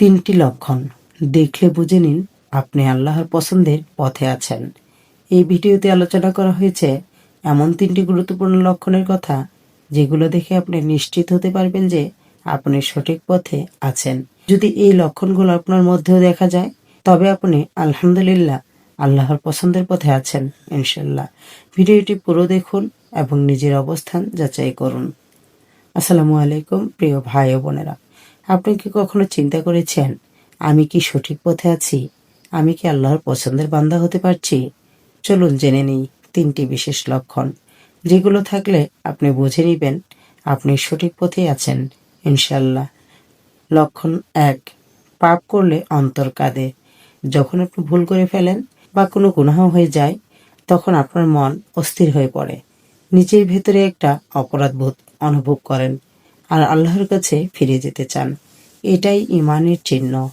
তিনটি লক্ষণ। দেখলে বুঝে নিন আপনি আল্লাহর পছন্দের পথে আছেন। এই ভিডিওতে আলোচনা করা হয়েছে এমন তিনটি গুরুত্বপূর্ণ লক্ষণের কথা যেগুলো দেখে আপনি নিশ্চিত হতে পারবেন যে আপনি সঠিক পথে আছেন। যদি এই লক্ষণগুলো আপনার মধ্যেও দেখা যায়, তবে আপনি আলহামদুলিল্লাহ আল্লাহর পছন্দের পথে আছেন ইনশাল্লাহ ভিডিওটি পুরো দেখুন এবং নিজের অবস্থান যাচাই করুন। আসসালামু আলাইকুম, প্রিয় ভাই ও বোনেরা। আপনি কি কখনো চিন্তা করেছেন, আমি কি সঠিক পথে আছি? আমি কি আল্লাহর পছন্দের বান্দা হতে পারছি? চলুন জেনে নিই তিনটি বিশেষ লক্ষণ, যেগুলো থাকলে আপনি বুঝে নেবেন আপনি সঠিক পথে আছেন ইনশাল্লাহ লক্ষণ এক, পাপ করলে অন্তর কাঁদে। যখন আপনি ভুল করে ফেলেন বা কোনো গুনাহ হয়ে যায়, তখন আপনার মন অস্থির হয়ে পড়ে। নিজের ভেতরে একটা অপরাধবোধ অনুভব করেন। আর আল্লাহর কাছে ফিরে যেতে চান। এটাই ইমানের চিহ্ন।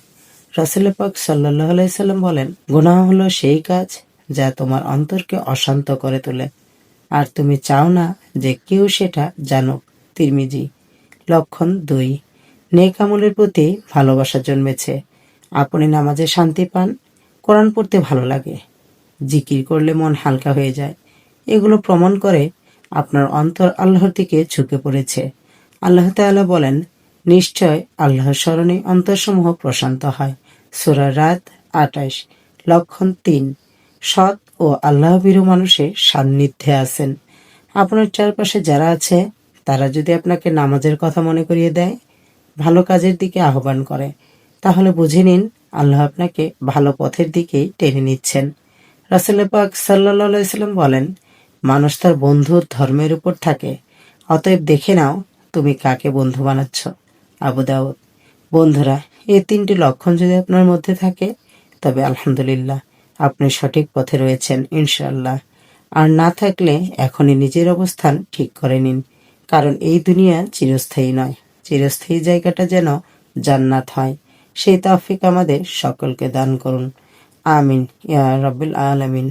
রাসুল পাক সাল্লাহ সাল্লাম বলেন, গুনাহ হলো সেই কাজ যা তোমার অন্তরকে অশান্ত করে তোলে। আর তুমি চাও না যে কেউ সেটা জানুক। তিরমিজি, লক্ষণ দুই, নেক আমলের প্রতি ভালোবাসা জন্মেছে। আপনি নামাজে শান্তি পান, কোরআন পড়তে ভালো লাগে। জিকির করলে মন হালকা হয়ে যায়। এগুলো প্রমাণ করে আপনার অন্তর আল্লাহর দিকে ঝুঁকে পড়েছে। আল্লাহ তাআলা বলেন, নিশ্চয় আল্লাহর স্মরণে অন্তরসমূহ প্রশান্ত হয়। সুরা রাত আটাইশ লক্ষণ তিন। সৎ ও আল্লাহভীরু মানুষের সান্নিধ্যে আছেন। আপনার চারপাশে যারা আছে, তারা যদি আপনাকে নামাজের কথা মনে করিয়ে দেয়, ভালো কাজের দিকে আহ্বান করে, তাহলে বুঝে নিন আল্লাহ আপনাকে ভালো পথের দিকেই টেনে নিচ্ছেন। রাসুল পাক সাল্লা সাল্লাম বলেন, মানুষ তার বন্ধুর ধর্মের উপর থাকে, অতএব দেখে নাও তুমি কাকে বন্ধু বানাচ্ছ? আবু দাউদ, বন্ধুরা, এই তিনটি লক্ষণ যদি আপনার মধ্যে থাকে, তবে আলহামদুলিল্লাহ আপনি সঠিক পথে রয়েছেন ইনশাল্লাহ আর না থাকলে এখনই নিজের অবস্থান ঠিক করে নিন, কারণ এই দুনিয়া চিরস্থায়ী নয়। চিরস্থায়ী জায়গাটা যেন জান্নাত হয়। সেই তাফিক আমাদের সকলকে দান করুন। আমিন, ইয়া রব্বিল আলামিন।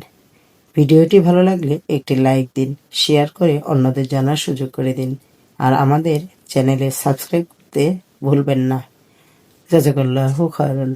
ভিডিওটি ভালো লাগলে একটি লাইক দিন, শেয়ার করে অন্যদের জানার সুযোগ করে দিন। আর আমাদের চ্যানেলে সাবস্ক্রাইব করতে ভুলবেন না। জাজাকাল্লাহ খায়রান।